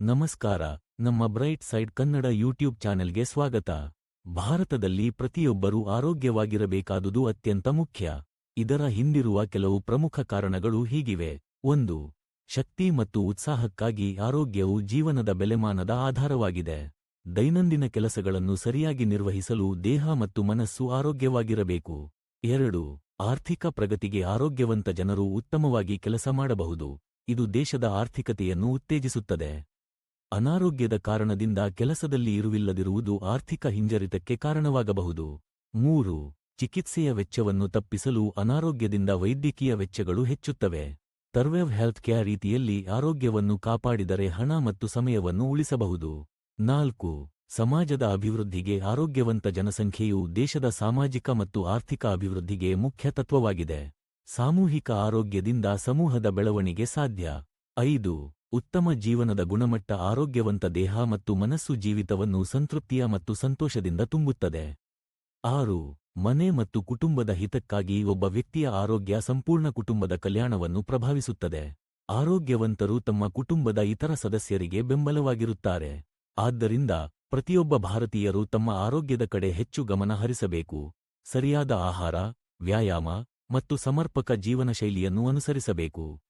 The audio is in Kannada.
ನಮಸ್ಕಾರ, ನಮ್ಮ ಬ್ರೈಟ್ ಸೈಡ್ ಕನ್ನಡ ಯೂಟ್ಯೂಬ್ ಚಾನೆಲ್ಗೆ ಸ್ವಾಗತ. ಭಾರತದಲ್ಲಿ ಪ್ರತಿಯೊಬ್ಬರೂ ಆರೋಗ್ಯವಾಗಿರಬೇಕಾದುದು ಅತ್ಯಂತ ಮುಖ್ಯ. ಇದರ ಹಿಂದಿರುವ ಕೆಲವು ಪ್ರಮುಖ ಕಾರಣಗಳು ಹೀಗಿವೆ. ಒಂದು, ಶಕ್ತಿ ಮತ್ತು ಉತ್ಸಾಹಕ್ಕಾಗಿ ಆರೋಗ್ಯವು ಜೀವನದ ಬೆಲೆಮಾನದ ಆಧಾರವಾಗಿದೆ. ದೈನಂದಿನ ಕೆಲಸಗಳನ್ನು ಸರಿಯಾಗಿ ನಿರ್ವಹಿಸಲು ದೇಹ ಮತ್ತು ಮನಸ್ಸು ಆರೋಗ್ಯವಾಗಿರಬೇಕು. ಎರಡು, ಆರ್ಥಿಕ ಪ್ರಗತಿಗೆ ಆರೋಗ್ಯವಂತ ಜನರು ಉತ್ತಮವಾಗಿ ಕೆಲಸ ಮಾಡಬಹುದು. ಇದು ದೇಶದ ಆರ್ಥಿಕತೆಯನ್ನು ಉತ್ತೇಜಿಸುತ್ತದೆ. ಅನಾರೋಗ್ಯದ ಕಾರಣದಿಂದ ಕೆಲಸದಲ್ಲಿ ಇರುವಿಲ್ಲದಿರುವುದು ಆರ್ಥಿಕ ಹಿಂಜರಿತಕ್ಕೆ ಕಾರಣವಾಗಬಹುದು. ಮೂರು, ಚಿಕಿತ್ಸೆಯ ವೆಚ್ಚವನ್ನು ತಪ್ಪಿಸಲು ಅನಾರೋಗ್ಯದಿಂದ ವೈದ್ಯಕೀಯ ವೆಚ್ಚಗಳು ಹೆಚ್ಚುತ್ತವೆ. ತರ್ವೆವ್ ಹೆಲ್ತ್ ಕೇರ್ ರೀತಿಯಲ್ಲಿ ಆರೋಗ್ಯವನ್ನು ಕಾಪಾಡಿದರೆ ಹಣ ಮತ್ತು ಸಮಯವನ್ನು ಉಳಿಸಬಹುದು. ನಾಲ್ಕು, ಸಮಾಜದ ಅಭಿವೃದ್ಧಿಗೆ ಆರೋಗ್ಯವಂತ ಜನಸಂಖ್ಯೆಯು ದೇಶದ ಸಾಮಾಜಿಕ ಮತ್ತು ಆರ್ಥಿಕ ಅಭಿವೃದ್ಧಿಗೆ ಮುಖ್ಯ ತತ್ವವಾಗಿದೆ. ಸಾಮೂಹಿಕ ಆರೋಗ್ಯದಿಂದ ಸಮೂಹದ ಬೆಳವಣಿಗೆ ಸಾಧ್ಯ. ಐದು ಉತ್ತಮ ಜೀವನದ ಗುಣಮಟ್ಟ ಆರೋಗ್ಯವಂತ ದೇಹ ಮತ್ತು ಮನಸ್ಸು ಜೀವಿತವನ್ನು ಸಂತೃಪ್ತಿಯ ಮತ್ತು ಸಂತೋಷದಿಂದ ತುಂಬುತ್ತದೆ. ಆರು, ಮನೆ ಮತ್ತು ಕುಟುಂಬದ ಹಿತಕ್ಕಾಗಿ ಒಬ್ಬ ವ್ಯಕ್ತಿಯ ಆರೋಗ್ಯ ಸಂಪೂರ್ಣ ಕುಟುಂಬದ ಕಲ್ಯಾಣವನ್ನು ಪ್ರಭಾವಿಸುತ್ತದೆ. ಆರೋಗ್ಯವಂತರು ತಮ್ಮ ಕುಟುಂಬದ ಇತರ ಸದಸ್ಯರಿಗೆ ಬೆಂಬಲವಾಗಿರುತ್ತಾರೆ. ಆದ್ದರಿಂದ, ಪ್ರತಿಯೊಬ್ಬ ಭಾರತೀಯರು ತಮ್ಮ ಆರೋಗ್ಯದ ಕಡೆ ಹೆಚ್ಚು ಗಮನ ಹರಿಸಬೇಕು. ಸರಿಯಾದ ಆಹಾರ, ವ್ಯಾಯಾಮ ಮತ್ತು ಸಮರ್ಪಕ ಜೀವನಶೈಲಿಯನ್ನು ಅನುಸರಿಸಬೇಕು.